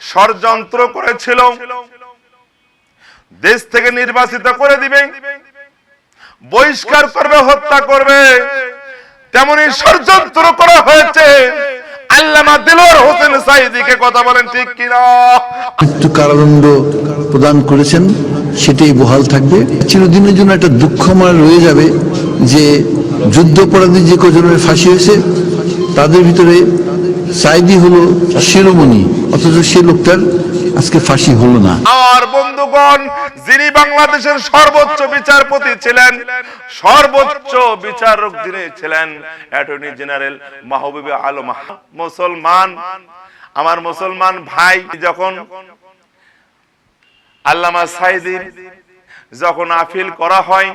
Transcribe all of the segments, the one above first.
ষড়যন্ত্র করেছিল। দেশ থেকে নির্বাচিত করে দিবে। বহিষ্কার করবে, হত্যা করবে। তেমনি ষড়যন্ত্র করা হয়েছে। সেটাই বহাল থাকবে। চিরদিনের জন্য একটা রয়ে যাবে যে কজনের ফাঁসি হয়েছে, তাদের ভিতরে সাইদি হলো শিরোমণি, অথচ সে লোকটার আজকে ফাঁসি হলো না। আর বন্ধুগণ, যিনি বাংলাদেশের সর্বোচ্চ বিচারপতি ছিলেন, সর্বোচ্চ বিচারক যিনি ছিলেন, অ্যাটর্নি জেনারেল মাহবুবে আলম মুসলমান, আমার মুসলমান ভাই যখন আল্লামা সাইদি যখন আপিল করা হয়,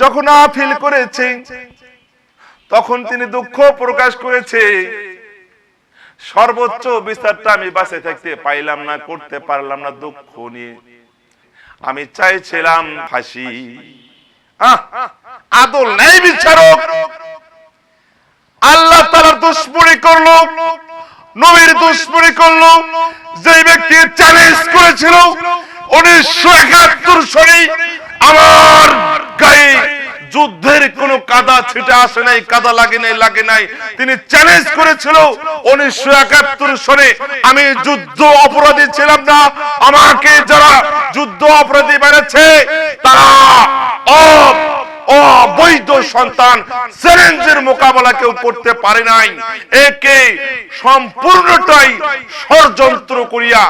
যখন আপিল করেছে তখন তিনি দুঃখ প্রকাশ করেছে। সর্বোচ্চ বিচারটা আমি বাসে থাকতে পাইলাম না, করতে পারলাম না দুঃখ নিয়ে। আমি চাইছিলাম ফাঁসি। আদল নেই বিচারক। আল্লাহ তালার দুশ্মনী করল, নবীর দুশ্মনী করল। যে ব্যক্তি চ্যালেঞ্জ করেছিল, উনিশশো একাত্তর সালে আমার গায়ে যুদ্ধের কোন কাদা ছিটে আসে নাই, কাদা লাগে নাই লাগে নাই। তিনি চ্যালেঞ্জ করেছিল উনিশশো একাত্তর সনে। আমি যুদ্ধ অপরাধী ছিলাম না। আমাকে যারা যুদ্ধ অপরাধী বেড়েছে তারা অবৈধ সন্তান চ্যালেঞ্জের মোকাবেলা কেউ করতে পারে নাই। একে সম্পূর্ণটাই ষড়যন্ত্র করিয়া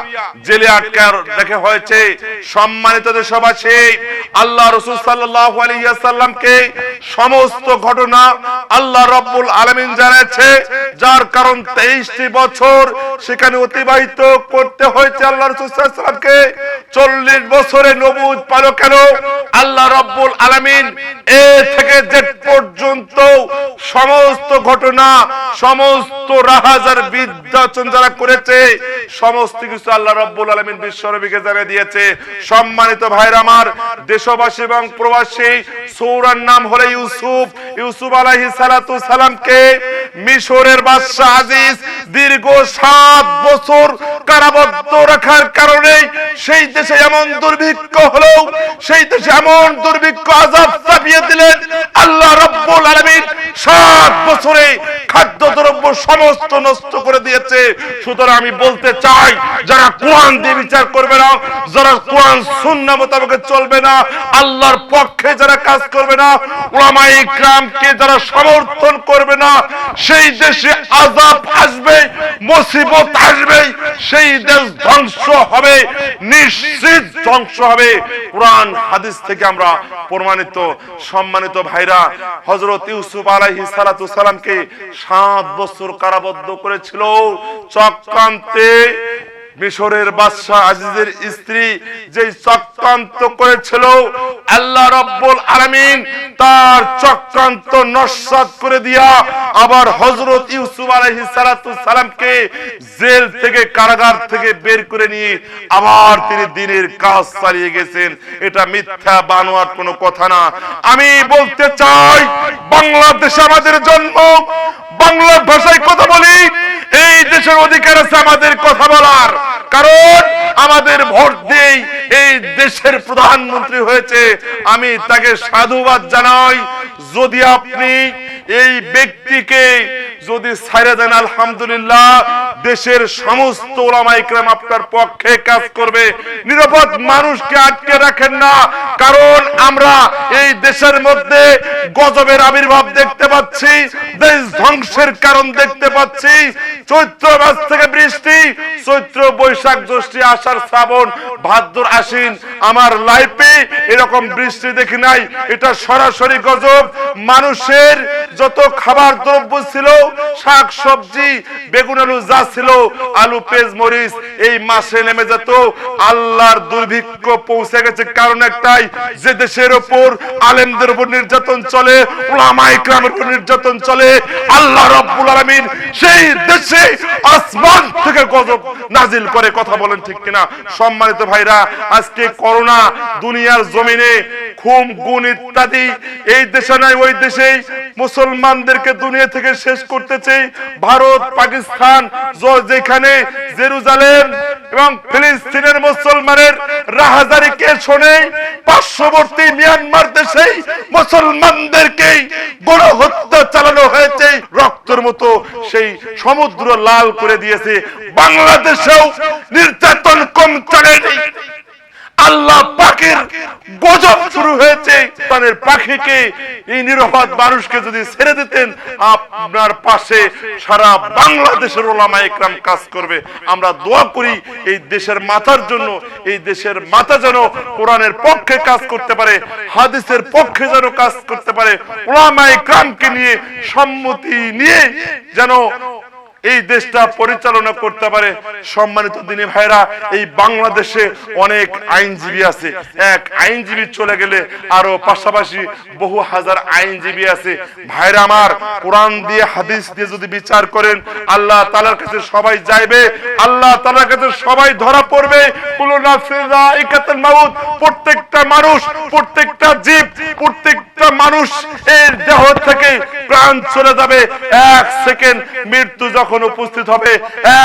জেলে আটকার দেখে হয়েছে। সম্মানিত দেশবাসী, আল্লাহ রসুল সাল্লাহ আলাইসাল্লামকে সমস্ত ঘটনা আল্লাহ রব্বুল আলমিন জানাচ্ছে যার কারণ তেইশটি বছর সেখানে অতিবাহিত করতে হয়েছে আল্লাহ রসুল সাল্লামকে চল্লিশ বছরে নবুজ পালো কেন? আল্লাহ রব্বুল আলমিন থেকে পর্যন্ত সমস্ত ঘটনা, সমস্ত রাহাজার বিদ্যাচন যারা করেছে, সমস্ত কিছু আল্লাহ রব্বুল আলমিন জানিয়ে দিয়েছে। সম্মানিত ভাইরা আমার, দেশবাসী এবং প্রবাসী, সৌরার নাম হলো ইউসুফ। ইউসুফ আলাইহিস সালাতু সালামকে মিশরের বাদশাহ আজিজ দীর্ঘ সাত বছর কারাবদ্ধ রাখার কারণে সেই দেশে এমন দুর্ভিক্ষ হলো, সেই দেশে এমন দুর্ভিক্ষ আল্লাহ রব্বুল আলামিন সাত বছরে খাদ্য দ্রব্য সমস্ত নষ্ট করে দিয়েছে। সুতরাং আমি বলতে চাই, যারা কোরআন দিয়ে বিচার করবে না, যারা কোরআন সুন্নাহ মোতাবেক চলবে না, আল্লাহর পক্ষে যারা কাজ করবে না ওলামাই ইকরামকে যারা সমর্থন করবে না, সেই দেশে আজাব আসবে, মুসিবত আসবে, সেই দেশ ধ্বংস হবে, নিশ্চিত ধ্বংস হবে। কোরআন হাদিস থেকে আমরা প্রমাণিত, সম্মানিত ভাইরা, হযরত ইউসুফ সালামকে সাত বছর কারাবদ্ধ করেছিল। চক্রান্তে মিশরের বাদশাহ আজিজের স্ত্রী যে চক্রান্ত করেছিল, আল্লাহ রব্বুল আলামিন তার চক্রান্ত নস্বাত করে দিয়া আবার হযরত ইউসুফ আলাইহিস সালাতু সালামকে জেল থেকে, কারাগার থেকে বের করে নিয়ে আবার তিনি দিনের কাজ চালিয়ে গেছেন। এটা মিথ্যা বানোয়ার কোনো কথা না। আমি বলতে চাই, বাংলাদেশ আমাদের জন্ম, বাংলা ভাষায় কথা বলি এই দেশের অধিকার আছে আমাদের কথা বলার। কারণ আমাদের ভোট দিয়েই এই দেশের প্রধানমন্ত্রী হয়েছে। আমি তাকে সাধুবাদ জানাই। যদি আপনি এই ব্যক্তিকে যদি ছাইরে দেন, আলহামদুলিল্লাহ, দেশের সমস্ত ওলামা ইকরাম আপনার পক্ষে কাজ করবে। নিরাপদ মানুষকে আটকে রাখেন না, কারণ আমরা এই দেশের মধ্যে গজবের আবির্ভাব দেখতে পাচ্ছি, দেশ ধ্বংসের কারণ দেখতে পাচ্ছি, চৈত্র মাস থেকে বৃষ্টি, চৈত্র বৈশাখ জ্যৈষ্ঠী আষাঢ় শ্রাবণ, ভাদ্র আশ্বিন, আমার লাইফে এরকম বৃষ্টি দেখি নাই, এটা সরাসরি গজব। মানুষের যত খাবার দ্রব্য ছিল শাক, সবজি, বেগুন, আলু যা ছিল, আলু, পেঁয়াজ, মরিচ, এই মাসে নেমে যেত। আল্লাহর দুর্ভিক্ষ পৌঁছে গেছে। কারণ একটাই, যে দেশের উপর আলেমদের উপর নির্যাতন চলে ওলামা ইকরামের উপর নির্যাতন চলে, আল্লাহ রব্বুল আলামিন সেই দেশে আসমান থেকে গজব নাজিল করে। কথা বলেন ঠিক কিনা? সম্মানিত ভাইরা, আজকে করোনা, দুনিয়ার জমিনে খুম, গুণ ইত্যাদি, এই দেশে নাই, ওই দেশেই মুসলমানদেরকে দুনিয়া থেকে শেষ করতেছে ভারত, পাকিস্তান যেখানে জেরুজালেম এবং ফিলিস্তিনের মুসলমানের রাহাজারিকে শোনে পার্শ্ববর্তী মিয়ানমার দেশেই মুসলমানদেরকে গণহত্যা চালানো হয়েছে। রক্তের মতো সেই সমুদ্র লাল করে দিয়েছে। বাংলাদেশেও নির্যাতন কম চলেনি। আল্লাহ পাখির গজব শুরু হয়েছে। প্রাণের পাখিকে এই নিরপরাধ মানুষকে যদি ছেড়ে দিতেন, আপনার পাশে সারা বাংলাদেশের ওলামা একরাম কাজ করবে। আমরা দোয়া করি এই দেশের মাথার জন্য, এই দেশের মাথা যেন কোরআনের পক্ষে কাজ করতে পারে, হাদিসের পক্ষে যেন কাজ করতে পারে। ওলামা একরামকে নিয়ে সম্মতি নিয়ে যেন এই দেশটা পরিচালনা করতে পারে সম্মানিত দিনী ভাইরা এই বাংলাদেশে অনেক আইনজীবী আছে। এক আইনজীবী চলে গেলে আরও পাশাপাশি বহু হাজার আইনজীবী আছে। ভাইরা আমার, কোরআন দিয়ে, হাদিস দিয়ে যদি বিচার করেন, আল্লাহ তালার কাছে সবাই যাইবে, আল্লাহ তালার কাছে সবাই ধরা পড়বে। প্রত্যেকটা মানুষ, প্রত্যেকটা জীব, প্রত্যেকটা মানুষ এর দেহ থেকে প্রাণ চলে যাবে। এক সেকেন্ড মৃত্যু যখন উপস্থিত হবে?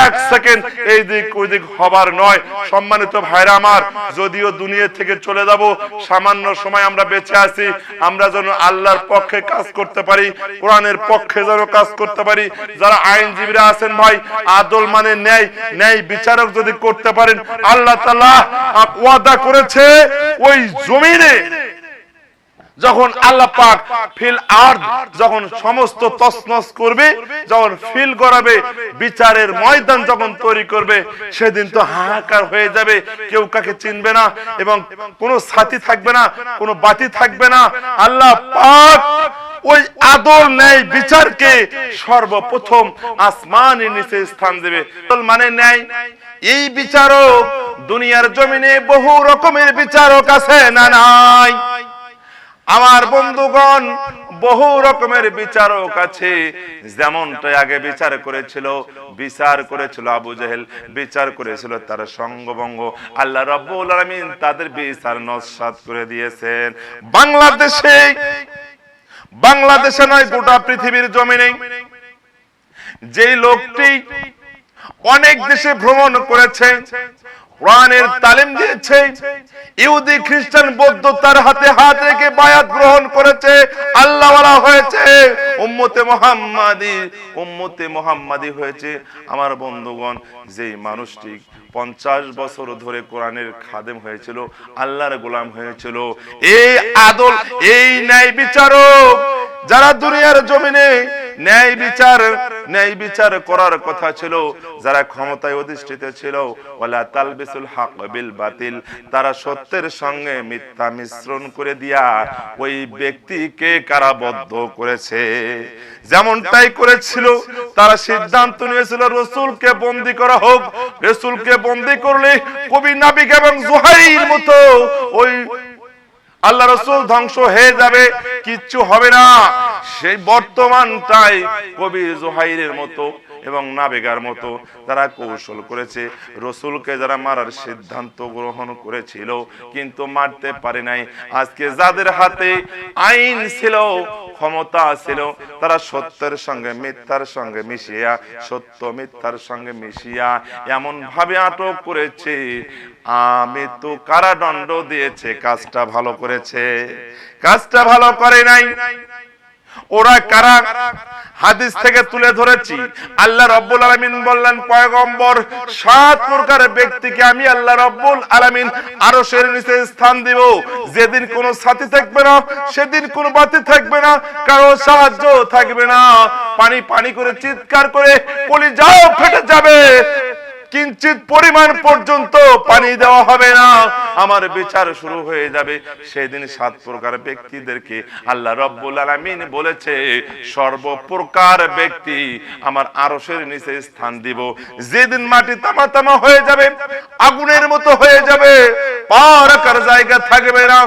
এক সেকেন্ড। এই দিক ওই দিক হবার নয়। সম্মানিত ভাইরা আমার, যদিও দুনিয়া থেকে চলে যাব, সামান্য সময় আমরা বেঁচে আছি, আমরা যেন আল্লাহর পক্ষে কাজ করতে পারি, কোরআনের পক্ষে যেন কাজ করতে পারি। যারা আইনজীবীরা আছেন ভাই, আদল মানে ন্যায় ন্যায় বিচারক যদি করতে পারেন, আল্লাহ তাআলা ওয়াদা করেছে, ওই জমিনে যখন আল্লাহ পাক ফিল আর যখন সমস্ত তসনস করবে, যখন ফিল করাবে, বিচারের ময়দান যখন তৈরি করবে, সেদিন তো হাহাকার হয়ে যাবে, কেউ কাকে চিনবে না এবং কোনো সাথী থাকবে না, কোনো বাতি থাকবে না। আল্লাহ পাক ওই আদল ন্যায় বিচারকে সর্বপ্রথম আসমানের নিচে স্থান দেবে। মানে ন্যায়। এই বিচারক দুনিয়ার জমিনে বহু রকমের বিচারক আছে না নাই? আমার বন্ধুগণ, বহু রকমের বিচারক আছে। যেমনটা আগে বিচার করেছিল বিচার করেছিল আবু জেহেল, বিচার করেছিল তার সঙ্গবঙ্গ আল্লাহ রব্বুল আলামিন তাদের বিচার নস্বাত করে দিয়েছেন। বাংলাদেশে বাংলাদেশে নয়, গোটা পৃথিবীর জমিনে যেই লোকটি অনেক দেশে ভ্রমণ করেছে কোরআনের তালিম দিয়েছে। ইহুদি খ্রিস্টান বৌদ্ধ তার হাতে হাত রেখে বায়াত গ্রহণ করেছে। আল্লাহওয়ালা হয়েছে। উম্মতে মোহাম্মাদি উম্মতে মোহাম্মাদি হয়েছে। আমার বন্ধুগণ, যেই মানুষটি পঞ্চাশ বছর ধরে কোরআনের খাদেম হয়েছিল, আল্লাহর গোলাম হয়েছিল। এই আদল, এই ন্যায় বিচারক, যারা দুনিয়ার জমিনে ন্যায় বিচার ন্যায় বিচার করার কথা ছিল। যারা ক্ষমতায় অধিষ্ঠিত ছিল, ওয়ালা তালবিসুল হক বিল বাতিল, তারা সত্যের সঙ্গে মিথ্যা মিশ্রণ করে দিয়া ওই ব্যক্তিকে কারাবদ্ধ করেছে। যেমনটাই করেছিল, তারা সিদ্ধান্ত নিয়েছিল, রসুলকে বন্দি করা হোক। রসুলকে বন্দি করলে কবি নাবিক এবং জুহাইর মতো ওই আল্লাহ রসুল ধ্বংস হয়ে যাবে কিচ্ছু হবে না। সেই বর্তমানটাই কবি জোহাইরের মতো। এবং নাবেগার মতো তারা কৌশল করেছে, রসুলকে যারা মারার সিদ্ধান্ত গ্রহণ করেছিল, কিন্তু মারতে পারে নাই। আজকে যাদের হাতে আইন ছিল, ক্ষমতা ছিল, তারা সত্যের সঙ্গে, মিথ্যার সঙ্গে মিশিয়া, সত্য মিথ্যার সঙ্গে মিশিয়া এমন ভাবে আটক করেছে। আমি তো কারাদণ্ড দিয়েছে, কাজটা ভালো করেছে। কাজটা ভালো করে নাই। ওরা কারা? হাদিস থেকে তুলে ধরেছি। আল্লাহ রব্বুল আলামিন বললেন, পয়গম্বর, সাত প্রকারের ব্যক্তিকে আমি আল্লাহ রব্বুল আলামিন আরশের নিচে স্থান দিব। যেদিন কোনো সাথী থাকবে না, সেদিন কোনো বাতি থাকবে না, কারও সাহায্য থাকবে না। পানি পানি করে চিৎকার করে কলি যাও ফেটে যাবে। কিঞ্চিত পরিমাণ পর্যন্ত পানি দেওয়া হবে না। আমার বিচার শুরু হয়ে যাবে। সেদিন সাত প্রকার ব্যক্তিদেরকে আল্লাহ রব্বুল আলামিন বলেছে, সর্বপ্রকার ব্যক্তি আমার আরশের নিচে স্থান দিব। যেদিন মাটি তামা তামা হয়ে যাবে, আগুনের মতো হয়ে যাবে জায়গা থাকবে না।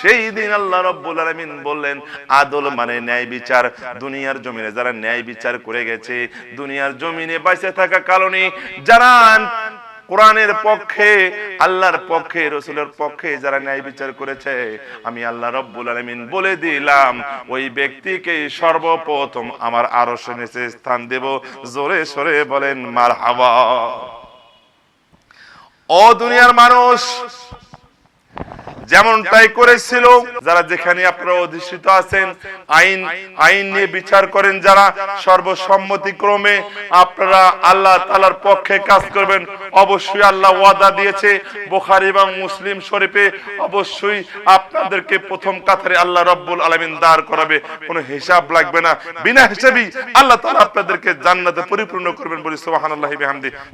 সেই দিন আল্লাহ রব্বুল আলামিন বললেন, আদল মানে ন্যায় বিচার। দুনিয়ার জমিনে যারা ন্যায় বিচার করে গেছে, দুনিয়ার জমিনে বাইসে থাকা কারণে যারা কোরআনের পক্ষে, আল্লাহর পক্ষে, রসুলের পক্ষে যারা ন্যায় বিচার করেছে, আমি আল্লাহ রব্বুল আলমিন বলে দিলাম, ওই ব্যক্তিকে সর্বপ্রথম আমার আরও নিচে স্থান দেব। জোরে সরে বলেন মার হাওয়া ও দুনিয়ার মানুষ, যেমনটাই করেছিল, যারা যেখানে আপনারা অধিষ্ঠিত আছেন। আইন আইন নিয়ে বিচার করেন যারা। আপনারা আল্লাহ তালার পক্ষে কাজ করবেন। অবশ্যই আল্লাহ ওয়াদা দিয়েছে বোখারি এবং মুসলিম শরীফে। অবশ্যই আপনাদেরকে প্রথম কাতারে আল্লাহ রব্বুল আলমিন দাঁড় করাবে। কোনো হিসাব লাগবে না। বিনা হিসাবেই আল্লাহ তালা আপনাদেরকে জান্নাতে পরিপূর্ণ করবেন বলি সোহান আল্লাহ